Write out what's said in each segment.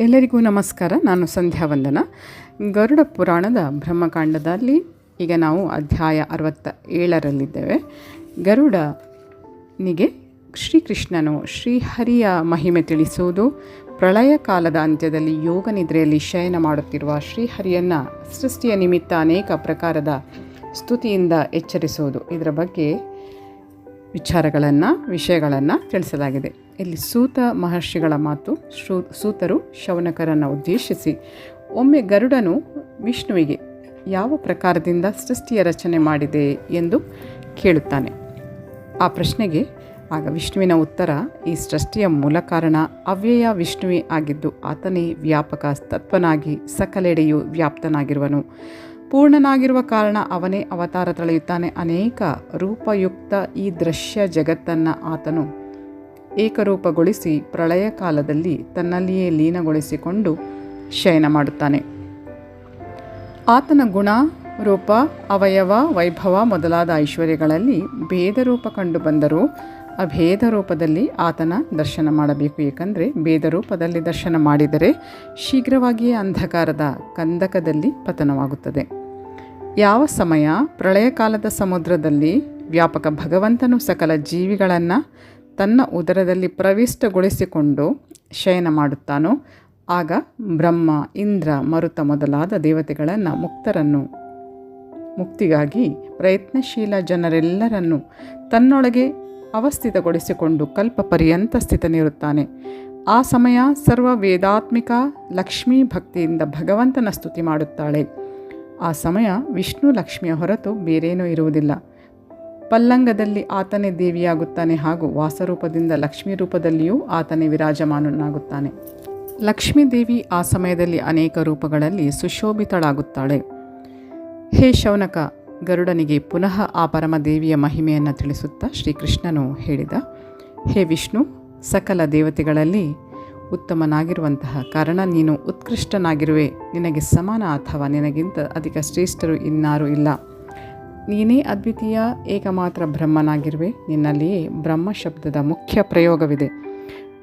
ಎಲ್ಲರಿಗೂ ನಮಸ್ಕಾರ. ನಾನು ಸಂಧ್ಯಾ ವಂದನ. ಗರುಡ ಪುರಾಣದ ಬ್ರಹ್ಮಕಾಂಡದಲ್ಲಿ ಈಗ ನಾವು ಅಧ್ಯಾಯ ಅರವತ್ತ ಏಳರಲ್ಲಿದ್ದೇವೆ ಗರುಡನಿಗೆ ಶ್ರೀಕೃಷ್ಣನು ಶ್ರೀಹರಿಯ ಮಹಿಮೆ ತಿಳಿಸುವುದು, ಪ್ರಳಯ ಕಾಲದ ಅಂತ್ಯದಲ್ಲಿ ಯೋಗ ನಿದ್ರೆಯಲ್ಲಿ ಶಯನ ಮಾಡುತ್ತಿರುವ ಶ್ರೀಹರಿಯನ್ನು ಸೃಷ್ಟಿಯ ನಿಮಿತ್ತ ಅನೇಕ ಪ್ರಕಾರದ ಸ್ತುತಿಯಿಂದ ಎಚ್ಚರಿಸುವುದು. ಇದರ ಬಗ್ಗೆ ವಿಚಾರಗಳನ್ನು, ವಿಷಯಗಳನ್ನು ತಿಳಿಸಲಾಗಿದೆ. ಇಲ್ಲಿ ಸೂತ ಮಹರ್ಷಿಗಳ ಮಾತು ಸೂತರು ಶೌನಕರನ್ನು ಉದ್ದೇಶಿಸಿ, ಒಮ್ಮೆ ಗರುಡನು ವಿಷ್ಣುವಿಗೆ ಯಾವ ಪ್ರಕಾರದಿಂದ ಸೃಷ್ಟಿಯ ರಚನೆ ಮಾಡಿದೆ ಎಂದು ಕೇಳುತ್ತಾನೆ. ಆ ಪ್ರಶ್ನೆಗೆ ಆಗ ವಿಷ್ಣುವಿನ ಉತ್ತರ, ಈ ಸೃಷ್ಟಿಯ ಮೂಲ ಕಾರಣ ಅವ್ಯಯ ವಿಷ್ಣುವೇ ಆಗಿದ್ದು, ಆತನೇ ವ್ಯಾಪಕ ತತ್ವನಾಗಿ ಸಕಲೆಡೆಯೂ ವ್ಯಾಪ್ತನಾಗಿರುವನು. ಪೂರ್ಣನಾಗಿರುವ ಕಾರಣ ಅವನೇ ಅವತಾರ ತಳೆಯುತ್ತಾನೆ. ಅನೇಕ ರೂಪಯುಕ್ತ ಈ ದೃಶ್ಯ ಜಗತ್ತನ್ನು ಆತನು ಏಕರೂಪಗೊಳಿಸಿ ಪ್ರಳಯ ಕಾಲದಲ್ಲಿ ತನ್ನಲ್ಲಿಯೇ ಲೀನಗೊಳಿಸಿಕೊಂಡು ಶಯನ ಮಾಡುತ್ತಾನೆ. ಆತನ ಗುಣ, ರೂಪ, ಅವಯವ, ವೈಭವ ಮೊದಲಾದ ಐಶ್ವರ್ಯಗಳಲ್ಲಿ ಭೇದ ರೂಪ ಕಂಡು ಬಂದರೂ ಅಭೇದ ರೂಪದಲ್ಲಿ ಆತನ ದರ್ಶನ ಮಾಡಬೇಕು. ಏಕೆಂದರೆ ಭೇದ ರೂಪದಲ್ಲಿ ದರ್ಶನ ಮಾಡಿದರೆ ಶೀಘ್ರವಾಗಿಯೇ ಅಂಧಕಾರದ ಕಂದಕದಲ್ಲಿ ಪತನವಾಗುತ್ತದೆ. ಯಾವ ಸಮಯ? ಪ್ರಳಯಕಾಲದ ಸಮುದ್ರದಲ್ಲಿ ವ್ಯಾಪಕ ಭಗವಂತನು ಸಕಲ ಜೀವಿಗಳನ್ನು ತನ್ನ ಉದರದಲ್ಲಿ ಪ್ರವಿಷ್ಟಗೊಳಿಸಿಕೊಂಡು ಶಯನ ಮಾಡುತ್ತಾನೋ, ಆಗ ಬ್ರಹ್ಮ, ಇಂದ್ರ, ಮರುತ ಮೊದಲಾದ ದೇವತೆಗಳನ್ನು ಮುಕ್ತರನ್ನು, ಮುಕ್ತಿಗಾಗಿ ಪ್ರಯತ್ನಶೀಲ ಜನರೆಲ್ಲರನ್ನು ತನ್ನೊಳಗೆ ಅವಸ್ಥಿತಗೊಳಿಸಿಕೊಂಡು ಕಲ್ಪ ಪರ್ಯಂತ ಸ್ಥಿತನಿರುತ್ತಾನೆ ಆ ಸಮಯ ಸರ್ವ ವೇದಾತ್ಮಿಕ ಲಕ್ಷ್ಮೀ ಭಕ್ತಿಯಿಂದ ಭಗವಂತನ ಸ್ತುತಿ ಮಾಡುತ್ತಾಳೆ. ಆ ಸಮಯ ವಿಷ್ಣು ಲಕ್ಷ್ಮಿಯ ಹೊರತು ಬೇರೇನೂ ಇರುವುದಿಲ್ಲ. ಪಲ್ಲಂಗದಲ್ಲಿ ಆತನೇ ದೇವಿಯಾಗುತ್ತಾನೆ ಹಾಗೂ ವಾಸರೂಪದಿಂದ ಲಕ್ಷ್ಮೀ ರೂಪದಲ್ಲಿಯೂ ಆತನೇ ವಿರಾಜಮಾನನಾಗುತ್ತಾನೆ. ಲಕ್ಷ್ಮೀ ದೇವಿ ಆ ಸಮಯದಲ್ಲಿ ಅನೇಕ ರೂಪಗಳಲ್ಲಿ ಸುಶೋಭಿತಳಾಗುತ್ತಾಳೆ. ಹೇ ಶೌನಕ, ಗರುಡನಿಗೆ ಪುನಃ ಆ ಪರಮದೇವಿಯ ಮಹಿಮೆಯನ್ನು ತಿಳಿಸುತ್ತಾ ಶ್ರೀಕೃಷ್ಣನು ಹೇಳಿದ, ಹೇ ವಿಷ್ಣು, ಸಕಲ ದೇವತೆಗಳಲ್ಲಿ ಉತ್ತಮನಾಗಿರುವಂತಹ ಕಾರಣ ನೀನು ಉತ್ಕೃಷ್ಟನಾಗಿರುವೆ. ನಿನಗೆ ಸಮಾನ ಅಥವಾ ನಿನಗಿಂತ ಅಧಿಕ ಶ್ರೇಷ್ಠರು ಇನ್ನಾರೂ ಇಲ್ಲ. ನೀನೇ ಅದ್ವಿತೀಯ, ಏಕಮಾತ್ರ ಬ್ರಹ್ಮನಾಗಿರುವೆ. ನಿನ್ನಲ್ಲಿಯೇ ಬ್ರಹ್ಮ ಶಬ್ದದ ಮುಖ್ಯ ಪ್ರಯೋಗವಿದೆ.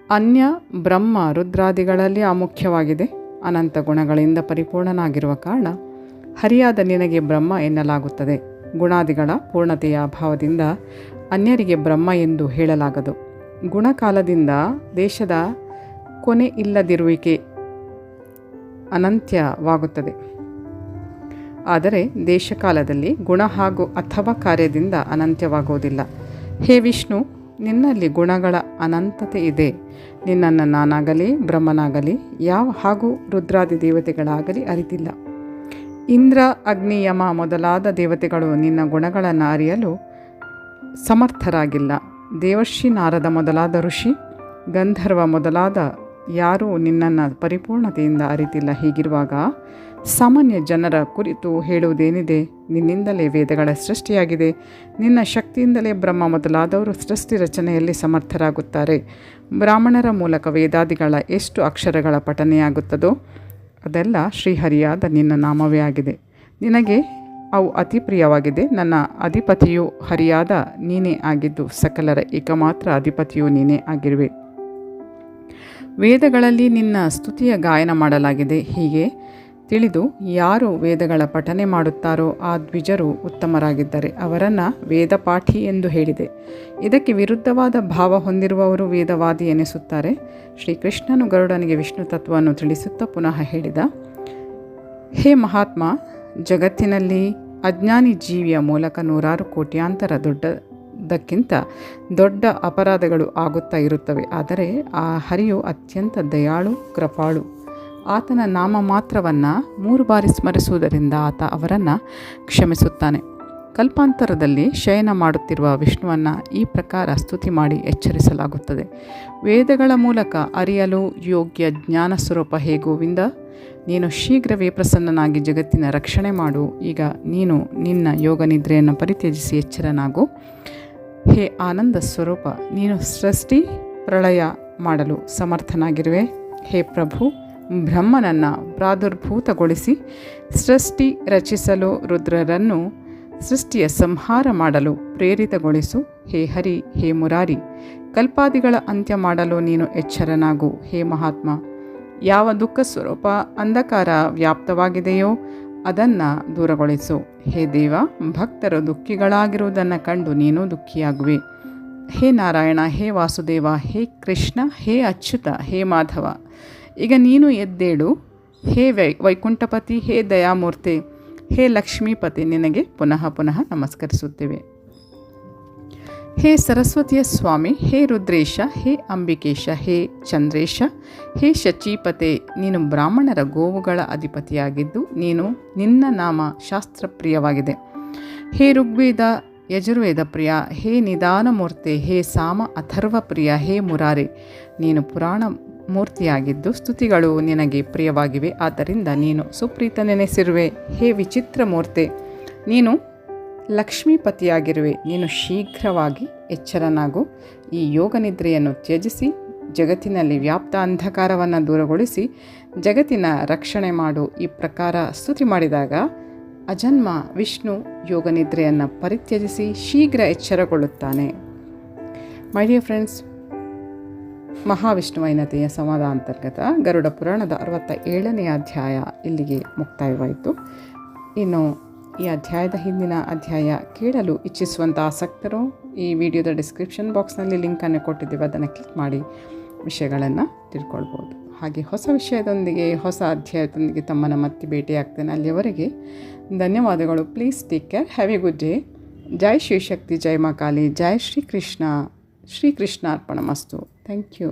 ಅನ್ಯ ಬ್ರಹ್ಮ ರುದ್ರಾದಿಗಳಲ್ಲಿ ಅಮುಖ್ಯವಾಗಿದೆ ಅನಂತ ಗುಣಗಳಿಂದ ಪರಿಪೂರ್ಣನಾಗಿರುವ ಕಾರಣ ಹರಿಯಾದ ನಿನಗೆ ಬ್ರಹ್ಮ ಎನ್ನಲಾಗುತ್ತದೆ. ಗುಣಾದಿಗಳ ಪೂರ್ಣತೆಯ ಅಭಾವದಿಂದ ಅನ್ಯರಿಗೆ ಬ್ರಹ್ಮ ಎಂದು ಹೇಳಲಾಗದು. ಗುಣಕಾಲದಿಂದ ದೇಶದ ಕೊನೆ ಇಲ್ಲದಿರುವಿಕೆ ಅನಂತ್ಯವಾಗುತ್ತದೆ. ಆದರೆ ದೇಶಕಾಲದಲ್ಲಿ ಗುಣ ಹಾಗೂ ಅಥವಾ ಕಾರ್ಯದಿಂದ ಅನಂತ್ಯವಾಗುವುದಿಲ್ಲ. ಹೇ ವಿಷ್ಣು, ನಿನ್ನಲ್ಲಿ ಗುಣಗಳ ಅನಂತತೆ ಇದೆ. ನಿನ್ನನ್ನು ನಾನಾಗಲಿ, ಬ್ರಹ್ಮನಾಗಲಿ, ಯಾವ ಹಾಗೂ ರುದ್ರಾದಿ ದೇವತೆಗಳಾಗಲಿ ಅರಿತಿಲ್ಲ. ಇಂದ್ರ, ಅಗ್ನಿ, ಯಮ ಮೊದಲಾದ ದೇವತೆಗಳು ನಿನ್ನ ಗುಣಗಳನ್ನು ಅರಿಯಲು ಸಮರ್ಥರಾಗಿಲ್ಲ. ದೇವರ್ಷಿ ನಾರದ ಮೊದಲಾದ ಋಷಿ, ಗಂಧರ್ವ ಮೊದಲಾದ ಯಾರೂ ನಿನ್ನನ್ನು ಪರಿಪೂರ್ಣತೆಯಿಂದ ಅರಿತಿಲ್ಲ. ಹೀಗಿರುವಾಗ ಸಾಮಾನ್ಯ ಜನರ ಕುರಿತು ಹೇಳುವುದೇನಿದೆ? ನಿನ್ನಿಂದಲೇ ವೇದಗಳ ಸೃಷ್ಟಿಯಾಗಿದೆ. ನಿನ್ನ ಶಕ್ತಿಯಿಂದಲೇ ಬ್ರಹ್ಮ ಮೊದಲಾದವರು ಸೃಷ್ಟಿ ರಚನೆಯಲ್ಲಿ ಸಮರ್ಥರಾಗುತ್ತಾರೆ. ಬ್ರಾಹ್ಮಣರ ಮೂಲಕ ವೇದಾದಿಗಳ ಎಷ್ಟು ಅಕ್ಷರಗಳ ಪಠನೆಯಾಗುತ್ತದೋ ಅದೆಲ್ಲ ಶ್ರೀಹರಿಯಾದ ನಿನ್ನ ನಾಮವೇ ಆಗಿದೆ. ನಿನಗೆ ಅವು ಅತಿ ಪ್ರಿಯವಾಗಿದೆ. ನನ್ನ ಅಧಿಪತಿಯು ಹರಿಯಾದ ನೀನೇ ಆಗಿದ್ದು, ಸಕಲರ ಏಕಮಾತ್ರ ಅಧಿಪತಿಯು ನೀನೇ ಆಗಿರುವೆ. ವೇದಗಳಲ್ಲಿ ನಿನ್ನ ಸ್ತುತಿಯ ಗಾಯನ ಮಾಡಲಾಗಿದೆ. ಹೀಗೆ ತಿಳಿದು ಯಾರು ವೇದಗಳ ಪಠನೆ ಮಾಡುತ್ತಾರೋ ಆ ದ್ವಿಜರು ಉತ್ತಮರಾಗಿದ್ದಾರೆ. ಅವರನ್ನು ವೇದಪಾಠಿ ಎಂದು ಹೇಳಿದೆ. ಇದಕ್ಕೆ ವಿರುದ್ಧವಾದ ಭಾವ ಹೊಂದಿರುವವರು ವೇದವಾದಿ ಎನಿಸುತ್ತಾರೆ. ಶ್ರೀಕೃಷ್ಣನು ಗರುಡನಿಗೆ ವಿಷ್ಣು ತತ್ವವನ್ನು ತಿಳಿಸುತ್ತಾ ಪುನಃ ಹೇಳಿದ, ಹೇ ಮಹಾತ್ಮ, ಜಗತ್ತಿನಲ್ಲಿ ಅಜ್ಞಾನಿ ಜೀವಿಯ ಮೂಲಕ ನೂರಾರು ಕೋಟ್ಯಾಂತರ ದೊಡ್ಡದಕ್ಕಿಂತ ದೊಡ್ಡ ಅಪರಾಧಗಳು ಆಗುತ್ತಾ ಇರುತ್ತವೆ. ಆದರೆ ಆ ಹರಿಯು ಅತ್ಯಂತ ದಯಾಳು, ಕೃಪಾಳು. ಆತನ ನಾಮ ಮಾತ್ರವನ್ನು ಮೂರು ಬಾರಿ ಸ್ಮರಿಸುವುದರಿಂದ ಆತ ಅವರನ್ನು ಕ್ಷಮಿಸುತ್ತಾನೆ. ಕಲ್ಪಾಂತರದಲ್ಲಿ ಶಯನ ಮಾಡುತ್ತಿರುವ ವಿಷ್ಣುವನ್ನು ಈ ಪ್ರಕಾರ ಸ್ತುತಿ ಮಾಡಿ ಎಚ್ಚರಿಸಲಾಗುತ್ತದೆ. ವೇದಗಳ ಮೂಲಕ ಅರಿಯಲು ಯೋಗ್ಯ ಜ್ಞಾನ ಸ್ವರೂಪ ಹೇ ಗೋವಿಂದ, ನೀನು ಶೀಘ್ರವೇ ಪ್ರಸನ್ನನಾಗಿ ಜಗತ್ತಿನ ರಕ್ಷಣೆ ಮಾಡು. ಈಗ ನೀನು ನಿನ್ನ ಯೋಗ ನಿದ್ರೆಯನ್ನು ಪರಿತ್ಯಜಿಸಿ ಎಚ್ಚರನಾಗು. ಹೇ ಆನಂದ ಸ್ವರೂಪ, ನೀನು ಸೃಷ್ಟಿ ಪ್ರಳಯ ಮಾಡಲು ಸಮರ್ಥನಾಗಿರುವೆ. ಹೇ ಪ್ರಭು, ಬ್ರಹ್ಮನನ್ನು ಪ್ರಾದುರ್ಭೂತಗೊಳಿಸಿ ಸೃಷ್ಟಿ ರಚಿಸಲು ರುದ್ರರನ್ನು ಸೃಷ್ಟಿಯ ಸಂಹಾರ ಮಾಡಲು ಪ್ರೇರಿತಗೊಳಿಸು. ಹೇ ಹರಿ, ಹೇ ಮುರಾರಿ, ಕಲ್ಪಾದಿಗಳ ಅಂತ್ಯ ಮಾಡಲು ನೀನು ಎಚ್ಚರನಾಗು. ಹೇ ಮಹಾತ್ಮ, ಯಾವ ದುಃಖ ಸ್ವರೂಪ ಅಂಧಕಾರ ವ್ಯಾಪ್ತವಾಗಿದೆಯೋ ಅದನ್ನು ದೂರಗೊಳಿಸು. ಹೇ ದೇವ, ಭಕ್ತರು ದುಃಖಿಗಳಾಗಿರುವುದನ್ನು ಕಂಡು ನೀನು ದುಃಖಿಯಾಗುವೆ. ಹೇ ನಾರಾಯಣ, ಹೇ ವಾಸುದೇವ, ಹೇ ಕೃಷ್ಣ, ಹೇ ಅಚ್ಯುತ, ಹೇ ಮಾಧವ. ಈಗ ನೀನು ಎದ್ದೇಳು. ಹೇ ವೈ, ವೈಕುಂಠಪತಿ, ಹೇ ದಯಾಮೂರ್ತಿ, ಹೇ ಲಕ್ಷ್ಮೀಪತಿ ನಿನಗೆ ಪುನಃ ಪುನಃ ನಮಸ್ಕರಿಸುತ್ತೇವೆ. ಹೇ ಸರಸ್ವತಿಯ ಸ್ವಾಮಿ, ಹೇ ರುದ್ರೇಶ, ಹೇ ಅಂಬಿಕೇಶ, ಹೇ ಚಂದ್ರೇಶ, ಹೇ ಶಚೀಪತೆ, ನೀನು ಬ್ರಾಹ್ಮಣರ ಗೋವುಗಳ ಅಧಿಪತಿಯಾಗಿದ್ದು ನೀನು ನಿನ್ನ ನಾಮ ಶಾಸ್ತ್ರಪ್ರಿಯವಾಗಿದೆ. ಹೇ ಋಗ್ವೇದ, ಯಜುರ್ವೇದ ಪ್ರಿಯ, ಹೇ ನಿಧಾನಮೂರ್ತಿ, ಹೇ ಸಾಮ ಅಥರ್ವ ಪ್ರಿಯ, ಹೇ ಮುರಾರಿ, ನೀನು ಪುರಾಣ ಮೂರ್ತಿಯಾಗಿದ್ದು ಸ್ತುತಿಗಳು ನಿನಗೆ ಪ್ರಿಯವಾಗಿವೆ, ಆದ್ದರಿಂದ ನೀನು ಸುಪ್ರೀತನೆನೆಸಿರುವೆ ಹೇ ವಿಚಿತ್ರ ಮೂರ್ತಿ, ನೀನು ಲಕ್ಷ್ಮೀಪತಿಯಾಗಿರುವೆ. ನೀನು ಶೀಘ್ರವಾಗಿ ಎಚ್ಚರನಾಗು. ಈ ಯೋಗ ನಿದ್ರೆಯನ್ನು ತ್ಯಜಿಸಿ, ಜಗತ್ತಿನಲ್ಲಿ ವ್ಯಾಪ್ತ ಅಂಧಕಾರವನ್ನು ದೂರಗೊಳಿಸಿ, ಜಗತ್ತಿನ ರಕ್ಷಣೆ ಮಾಡು. ಈ ಪ್ರಕಾರ ಸ್ತುತಿ ಮಾಡಿದಾಗ ಅಜನ್ಮ ವಿಷ್ಣು ಯೋಗ ನಿದ್ರೆಯನ್ನು ಪರಿತ್ಯಜಿಸಿ ಶೀಘ್ರ ಎಚ್ಚರಗೊಳ್ಳುತ್ತಾನೆ. ಮೈ ಡಿಯರ್ ಫ್ರೆಂಡ್ಸ್ ಮಹಾವಿಷ್ಣುವೈನತೆಯ ಸಂವಾದ ಅಂತರ್ಗತ ಗರುಡ ಪುರಾಣದ ಅರವತ್ತ ಏಳನೇ ಅಧ್ಯಾಯ ಇಲ್ಲಿಗೆ ಮುಕ್ತಾಯವಾಯಿತು. ಇನ್ನು ಈ ಅಧ್ಯಾಯದ ಹಿಂದಿನ ಅಧ್ಯಾಯ ಕೇಳಲು ಇಚ್ಛಿಸುವಂಥ ಆಸಕ್ತರು, ಈ ವಿಡಿಯೋದ ಡಿಸ್ಕ್ರಿಪ್ಷನ್ ಬಾಕ್ಸ್ನಲ್ಲಿ ಲಿಂಕನ್ನು ಕೊಟ್ಟಿದ್ದೀವಿ, ಅದನ್ನು ಕ್ಲಿಕ್ ಮಾಡಿ, ವಿಷಯಗಳನ್ನು ತಿಳ್ಕೊಳ್ಬೋದು. ಹಾಗೆ ಹೊಸ ವಿಷಯದೊಂದಿಗೆ, ಹೊಸ ಅಧ್ಯಾಯದೊಂದಿಗೆ ತಮ್ಮನ್ನು ಮತ್ತೆ ಭೇಟಿಯಾಗ್ತೇನೆ ಅಲ್ಲಿಯವರೆಗೆ. ಧನ್ಯವಾದಗಳು please take care have a good day ಜೈ ಶಕ್ತಿ, ಜೈ ಮಾ ಕಾಲಿ, ಜೈ ಶ್ರೀ ಕೃಷ್ಣ ಅರ್ಪಣ ಮಸ್ತು. Thank you